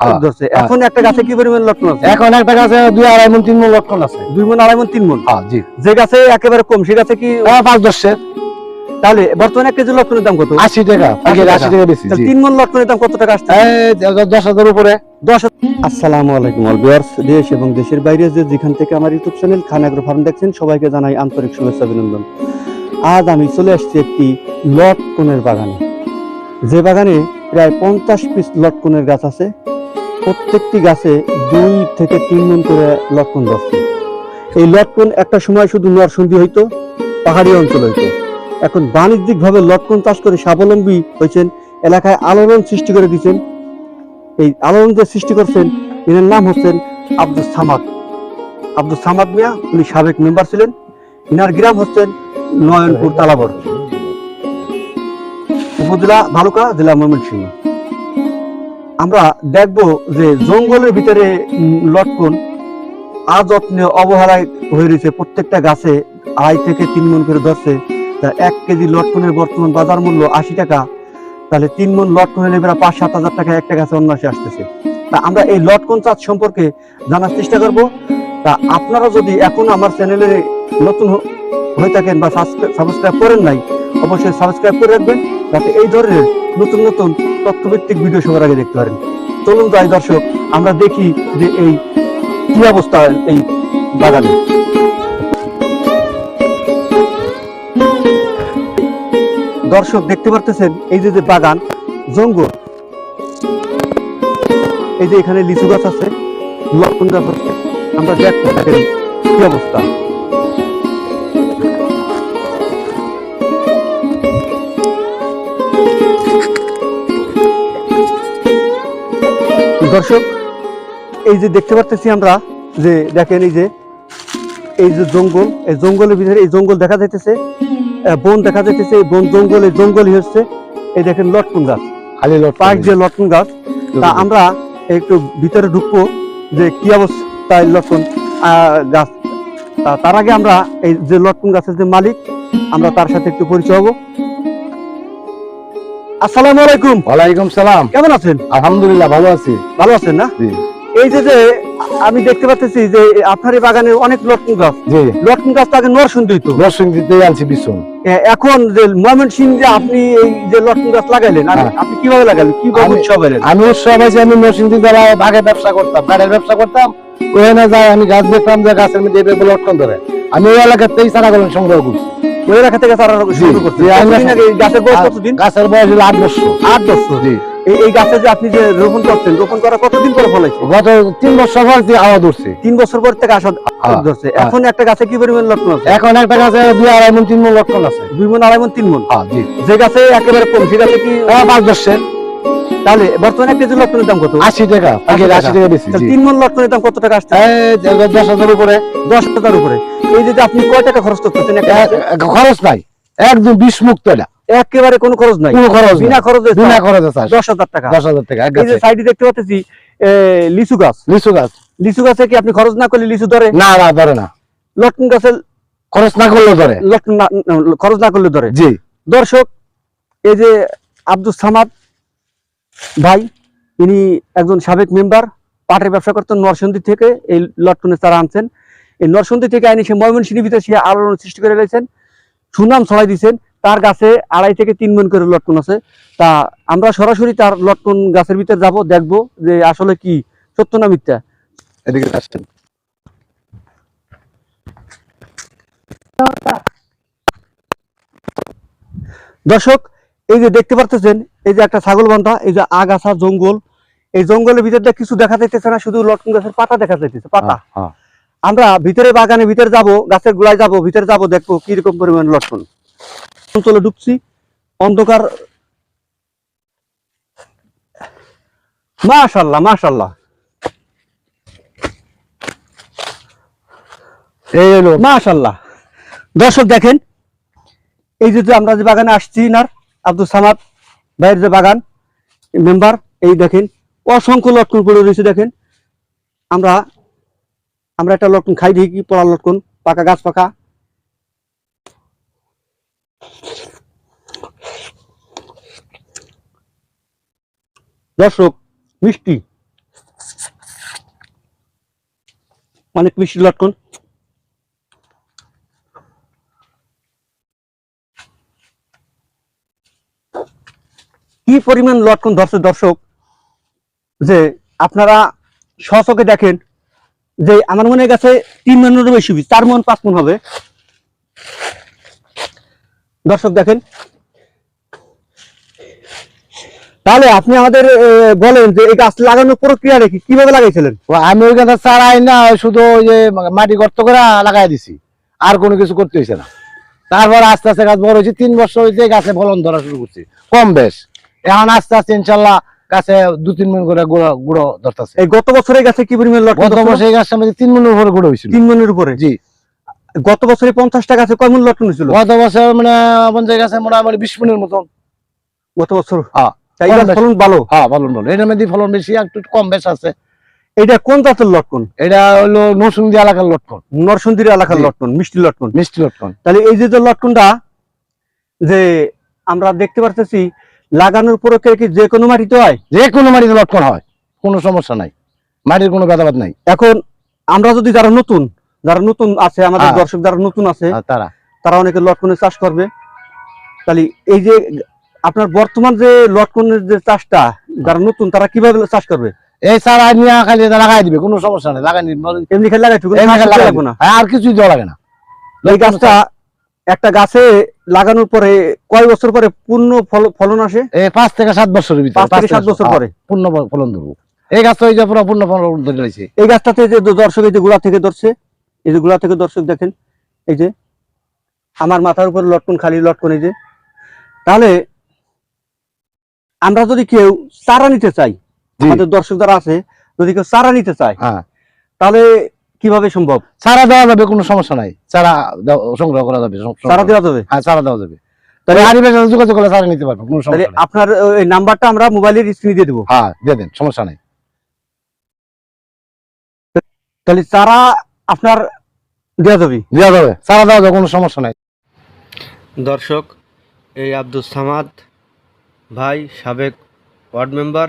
হ্যাঁ, ধরছে হ্যাঁ। এখন একটা গাছে কি পরিমাণ লটকন আছে? এখন একটা গাছে দুই আড়াই মন তিন মন লক্ষণ আছে। দুই মন আড়াই মন তিন মন? হ্যাঁ জি। যে গাছে একেবারে কম সে গাছে কি হ্যাঁ, পাঁচ দশের তাহলে বর্তমানে কেজি লটকনের দাম কত? আশি টাকা আশি টাকা বেশি তিন মন লটকনের দাম কত টাকা আসছে? দশ হাজার উপরে। দশ আসসালামু আলাইকুম অল দেশ এবং দেশের বাইরে যে যেখান থেকে আমার ইউটিউব চ্যানেল খান ফার্ম দেখছেন সবাইকে জানাই আন্তরিক শুভেচ্ছা অভিনন্দন। আজ আমি চলে আসছি একটি লটকনের বাগানে। যে বাগানে প্রায় পঞ্চাশ পিস লটকনের গাছ আছে। প্রত্যেকটি গাছে দুই থেকে তিন মন করে লটকন ধরছে এই লটকন একটা সময় শুধু নরসন্ধি হইতো, পাহাড়ি অঞ্চল হইতো। এখন বাণিজ্যিকভাবে লটকন চাষ করে স্বাবলম্বী হয়েছেন, এলাকায় আলোড়ন সৃষ্টি করে দিয়েছেন। এই আলোড়ন যে সৃষ্টি করছেন, এনার নাম হচ্ছেন আব্দুল সামাদ। আব্দুল সামাদ মিয়া, উনি সাবেক মেম্বার ছিলেন। ইনার গ্রাম হচ্ছেন নয়নপুর তালাবর। উপজেলা ভালুকা জেলা ময়মনসিংহ। আমরা দেখব যে জঙ্গলের ভিতরে লটকন আযত্নে অবহেলায় হয়ে রয়েছে। প্রত্যেকটা গাছে আড়াই থেকে তিন মন করে ধরছে। তা এক কেজি লটকনের বর্তমান বাজার মূল্য আশি টাকা। তাহলে তিন মন লটকন হলে প্রায় পাঁচ, সাত হাজার টাকা একটা গাছে অন্যাসে আসতেছে। তা আমরা এই লটকন চাষ সম্পর্কে জানার চেষ্টা করব। তা আপনারা যদি এখন আমার চ্যানেলে নতুন হয়ে থাকেন বা সাবস্ক্রাইব করেন নাই অবশ্যই সাবস্ক্রাইব করে রাখবেন, যাতে এই ধরনের নতুন নতুন তথ্যভিত্তিক ভিডিও সবার আগে দেখতে পারেন। চলুন তাই দর্শক, আমরা দেখি যে এই কি অবস্থা এই বাগানে। দর্শক, দেখতে পারতেছেন, এই যে বাগান, জঙ্গল। এই যে এখানে লিচু গাছ আছে, লক্ষণ গাছ আছে, আমরা দেখতে থাকেন কি অবস্থা। দর্শক এই যে দেখতে পারতেছি আমরা যে দেখেন এই যে এই যে জঙ্গল এই জঙ্গলের ভিতরে এই জঙ্গল দেখা যাইতেছে বন দেখা যাইতেছে এই বন জঙ্গল জঙ্গলই হচ্ছে এই দেখেন লটকন গাছ খালি পার্ক যে লটকন গাছ তা আমরা একটু ভিতরে ঢুকবো যে কি অবস্থায় লটকন আহ, গাছ। তা তার আগে আমরা এই যে লটকন গাছের যে মালিক আমরা তার সাথে একটু পরিচয় হব। আসসালামু আলাইকুম। ওয়ালাইকুম সালাম। কেমন আছেন? আলহামদুলিল্লাহ ভালো আছি। ভালো আছেন না? জি। এই যে যে আমি দেখতে পাচ্ছি যে আপনার এই বাগানে অনেক লটকন গাছ। জি। লটকন গাছ তো আগে নরসুন্দি তো। আনছি বিছুন এখন যে ময়মন সিং যে আপনি এই যে লটকন গাছ লাগাইলেন হ্যাঁ। আপনি কীভাবে লাগালেন? আমি- উৎসব এলেন আমি উৎসব আছে আমি নরসিংদী দ্বারা ব্যবসা করতাম কাঠের ব্যবসা করতাম। ওখানে যাই আমি গাছ দেখলাম যে গাছের মধ্যে লটকন ধরে। আমি ওই এলাকাতেই সারা গেলাম সংগ্রহ করছি। ওই এলাকা থেকে তারা শুরু করছে। এই গাছের বয়স কতদিন? গাছের বয়স হলো আট বছর। আট বছর? জি। এই এই গাছে যে আপনি যে রোপণ করছেন রোপণ করা কতদিন পরে ফলাইছে? গত তিন বছর পর যে আওয়াজ ধরছে তিন বছর পর থেকে আসা ধরছে। এখন একটা গাছে কি পরিমাণ লক্ষণ আছে? এখন একটা গাছে দুই আড়াই মন তিন মন লক্ষণ আছে। দুই মন আড়াই মন তিন মন? হ্যাঁ জি। যে গাছে একেবারে কম সে গাছে কি হ্যাঁ, পাঁচ দশের। তাহলে বর্তমানে কেজি লটকনের দাম কত? আশি টাকা। আশি টাকা। বেশি। তিন মন লটকনের দাম কত টাকা আসছে? দশ হাজার উপরে। দশ হাজার উপরে। এই যে আপনি কয় টাকা খরচ করতেছেন খরচ নাই। একদম বিষ মুক্ত এটা। একেবারে কোনো খরচ নাই। কোনো খরচ বিনা খরচে বিনা খরচে দশ হাজার টাকা। দশ হাজার টাকা এই যে সাইডে দেখতে পাচ্ছি লিচু গাছ। লিচু গাছ। লিচু গাছে কি আপনি খরচ না করলে লিচু ধরে? না না ধরে না। লটকন গাছে খরচ না করলেও ধরে। খরচ না করলে ধরে। জি। দর্শক এই যে আব্দুল সামাদ ভাই ইনি একজন সাবেক মেম্বার পাটের ব্যবসা করতেন নরসন্দী থেকে এই লটকনের চারা আনছেন। এই নরসন্দী থেকে আইনি সে ময়মনসিংহ ভিতরে সে আলোড়ন সৃষ্টি করে রয়েছেন সুনাম ছড়াই দিয়েছেন। তার গাছে আড়াই থেকে তিন মন করে লটকন আছে। তা আমরা সরাসরি তার লটকন গাছের ভিতরে যাব দেখব যে আসলে কি সত্য না মিথ্যা? এদিকে আসছেন। দর্শক এই যে দেখতে পারতেছেন এই যে একটা ছাগল বান্ধা এই যে আগাছা জঙ্গল এই জঙ্গলের ভিতরটা কিছু দেখা যাইতেছে না শুধু লটকন গাছের পাতা দেখা যাইতেছে পাতা। হ্যাঁ, হ্যাঁ। আমরা ভিতরে বাগানে ভিতরে যাব গাছের গোড়ায় যাব ভিতরে যাব দেখব কীরকম পরিমাণ লটকন। অঞ্চলে ঢুকছি অন্ধকার। মাশাল্লাহ মাশাল্লাহ। এই হলো মাশাল্লাহ। দর্শক দেখেন এই যে যে আমরা যে বাগানে আসছি নার আব্দুল সামাদ ভাইয়ের যে বাগান, মেম্বার, এই দেখেন, অসংখ্য লটকন পড়ে রয়েছে, দেখেন। আমরা আমরা একটা লটকন খাই দেখি, পড়া লটকন, পাকা গাছ পাকা। দর্শক, মিষ্টি। অনেক মিষ্টি লটকন। কি পরিমাণ লটকন ধরছে দর্শক? যে আপনারা সচকে দেখেন যে আমার মনে গেছে তিন মনেরও বেশি চার মন, পাঁচ মন হবে। দর্শক দেখেন। তাহলে আপনি আমাদের বলেন যে এই গাছ লাগানোর প্রক্রিয়া রেখে কীভাবে লাগাইছিলেন? আমি ওইখানে চারাই না শুধু ওই যে মাটি গর্ত করে লাগাই দিছি। আর কোনো কিছু করতে হয়েছে না। তারপর আস্তে আস্তে গাছ বড় হয়েছে, তিন বছর হয়েছে গাছে ফলন ধরা শুরু করছি। কম বেশ। এখন আস্তে আস্তে ইনশাল্লাহ গাছে দু তিন মিনিট করে গুঁড়ো গুঁড়ো ধরতেছে। এই গত বছরের গাছে কি পরিমাণ লটকন গত? বছর এই গাছটা মধ্যে তিন মিনিট উপরে গুঁড়ো হয়েছিল। তিন মনের উপরে? জি। গত বছরে পঞ্চাশটা গাছে কয় মন লটকন হয়েছিল? গত বছর মানে পঞ্চাশ গাছে মোটামুটি বিশ মিনিটের মতন। গত বছর? হ্যাঁ। ফলন ভালো? হ্যাঁ ফলন ভালো। এটার মধ্যে ফলন বেশি একটু কম বেশ আছে। এটা কোন জাতের লটকন? এটা হলো নসুন্দি এলাকার লটকন। নরসন্দির এলাকার। লটকন মিষ্টি লটকন। মিষ্টি লটকন। তাহলে এই যে যে লটকনটা যে আমরা দেখতে পারতেছি লাগানোর পরে কি যে কোনো মাটিতে হয়? যে কোনো মাটিতে লটকন হয় কোনো সমস্যা নাই। মাটির কোনো ভেদাভেদ নাই। এখন আমরা যদি যারা নতুন যারা নতুন আছে আমাদের হ্যাঁ। দর্শক যারা নতুন আছে তারা। তারা অনেকে লটকনের চাষ করবে। তাহলে এই যে আপনার বর্তমান যে লটকনের যে চাষটা যারা নতুন তারা কীভাবে চাষ করবে? এই চারা নিয়ে খালি লাগাই দিবে কোনো সমস্যা নেই লাগাই এমনি খেলে লাগাই। হ্যাঁ, আর কিছুই দেওয়া লাগে না। এই গাছটা একটা গাছে লাগানোর পরে কয় বছর পরে পূর্ণ ফল- ফলন আসে? পাঁচ থেকে সাত বছরের ভিতরে পাঁচ থেকে সাত বছর হ্যাঁ, পরে। পূর্ণ ফলন ধরবো। এই গাছটা ওই যে পুরো পূর্ণ ফলন ধরে রয়েছে। এই গাছটাতে যে দর্শক এই যে গোড়া থেকে ধরছে এই যে গোড়া থেকে দর্শক দেখেন এই যে আমার মাথার উপর লটকন খালি লটকন এই যে। তাহলে আমরা যদি কেউ চারা নিতে চাই। আমাদের দর্শক যারা আছে যদি কেউ চারা নিতে চায় হ্যাঁ। তাহলে কীভাবে সম্ভব? চারা দেওয়া যাবে কোনো সমস্যা নাই। চারা সংগ্রহ করা যাবে চারা দেওয়া যাবে? হ্যাঁ চারা দেওয়া যাবে। তাহলে আরিবের সাথে যোগাযোগ করলে চারা নিতে পারবে কোনো সমস্যা আপনার এই নাম্বারটা আমরা মোবাইলের স্ক্রিনে দিয়ে দেবো। হ্যাঁ দিয়ে দেন সমস্যা নেই। তাহলে চারা আপনার দেওয়া যাবে? দেওয়া যাবে চারা দেওয়া যাবে কোনো সমস্যা নাই। দর্শক এই আব্দুল সামাদ ভাই সাবেক ওয়ার্ড মেম্বার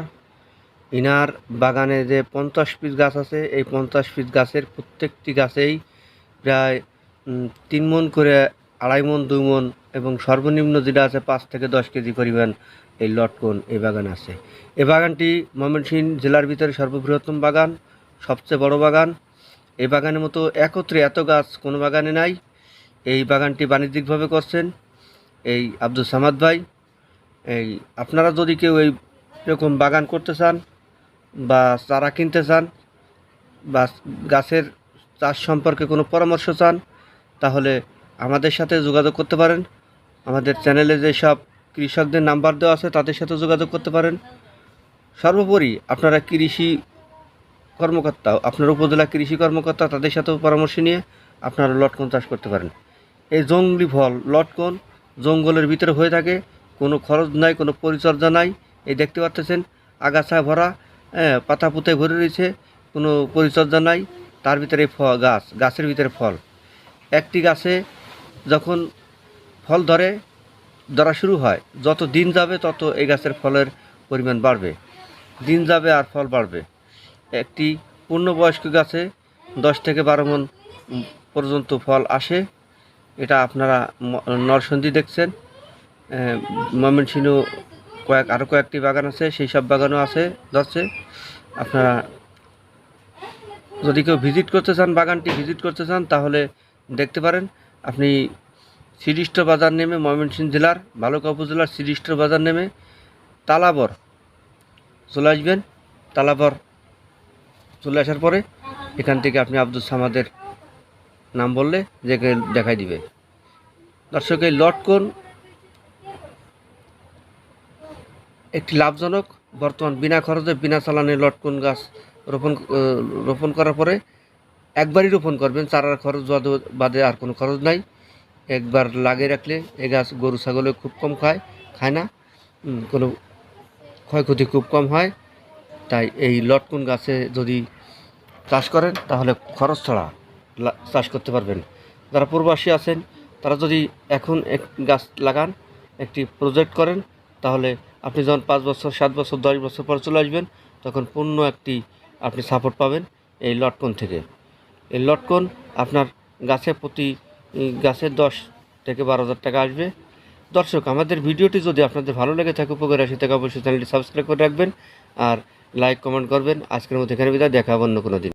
ইনার বাগানে যে পঞ্চাশ পিস গাছ আছে, এই পঞ্চাশ পিস গাছের প্রত্যেকটি গাছেই প্রায় তিন মন করে আড়াই মন, দুই মন এবং সর্বনিম্ন যেটা আছে পাঁচ থেকে দশ কেজি পরিমাণ এই লটকন এই বাগান আছে। এই বাগানটি ময়মনসিংহ জেলার ভিতরে সর্ববৃহত্তম বাগান, সবচেয়ে বড় বাগান। এই বাগানের মতো একত্রে এত গাছ কোনো বাগানে নাই। এই বাগানটি বাণিজ্যিকভাবে করছেন এই আব্দুল সামাদ ভাই। এই, আপনারা যদি কেউ এই এরকম বাগান করতে চান বা চারা কিনতে চান বা গাছের চাষ সম্পর্কে কোনো পরামর্শ চান, তাহলে আমাদের সাথে যোগাযোগ করতে পারেন। আমাদের চ্যানেলে যেসব কৃষকদের নাম্বার দেওয়া আছে, তাদের সাথে যোগাযোগ করতে পারেন। সর্বোপরি আপনারা কৃষি কর্মকর্তা, আপনার উপজেলা কৃষি কর্মকর্তা, তাদের সাথেও পরামর্শ নিয়ে আপনারা লটকন চাষ করতে পারেন। এই জঙ্গলি ফল লটকন জঙ্গলের ভিতরে হয়ে থাকে, কোনো খরচ নাই, কোনো পরিচর্যা নাই, এই দেখতে পাচ্ছেন, আগাছা ভরা হ্যাঁ, পাতা পুঁতে ভরে রয়েছে কোনো পরিচর্যা নাই তার ভিতরে ফল গাছ গাছের ভিতরে ফল। একটি গাছে যখন ফল ধরে ধরা শুরু হয় যত দিন যাবে তত এই গাছের ফলের পরিমাণ বাড়বে। দিন যাবে আর ফল বাড়বে। একটি পূর্ণবয়স্ক গাছে দশ থেকে বারো মন পর্যন্ত ফল আসে। এটা আপনারা নরসন্ধি দেখছেন। ময়মনসিংহ কয়েক আরও কয়েকটি বাগান আছে, সেই সব বাগানও আছে যাচ্ছে আপনারা যদি কেউ ভিজিট করতে চান বাগানটি ভিজিট করতে চান, তাহলে দেখতে পারেন। আপনি সিরিষ্ট বাজার নেমে ময়মনসিংহ জেলার ভালুকা উপজেলার সিরিষ্ট বাজার নেমে তালাবর চলে আসবেন। তালাবর চলে আসার পরে এখান থেকে আপনি আব্দুল সামাদের নাম বললে যে দেখাই দিবে। দর্শক, এই লটকন একটি লাভজনক, বর্তমান বিনা খরচে বিনা চালানে লটকন গাছ রোপণ রোপণ করার পরে একবারই রোপণ করবেন, চারার খরচ বাদে- আর কোনো খরচ নাই। একবার লাগিয়ে রাখলে এ গাছ গরু, ছাগলে খুব কম খায় খায় না। কোনো ক্ষয়ক্ষতি খুব কম হয়। তাই এই লটকন গাছে যদি চাষ করেন, তাহলে খরচ ছাড়া চাষ করতে পারবেন। যারা প্রবাসী আছেন, তারা যদি এখন এক গাছ লাগান, একটি প্রজেক্ট করেন, তাহলে আপনি যখন পাঁচ বছর সাত বছর দশ বছর পর চলে আসবেন তখন পূর্ণ একটি আপনি সাপোর্ট পাবেন এই লটকন থেকে। এই লটকন আপনার গাছে প্রতি ই, গাছে দশ থেকে বারো হাজার টাকা আসবে। দর্শক আমাদের ভিডিওটি যদি আপনাদের ভালো লেগে থাকে উপকার আসে থাকে অবশ্যই চ্যানেলটি সাবস্ক্রাইব করে রাখবেন আর লাইক কমেন্ট করবেন। আজকের মধ্যে এখানে বিদায় দেখা অন্য কোনো দিন।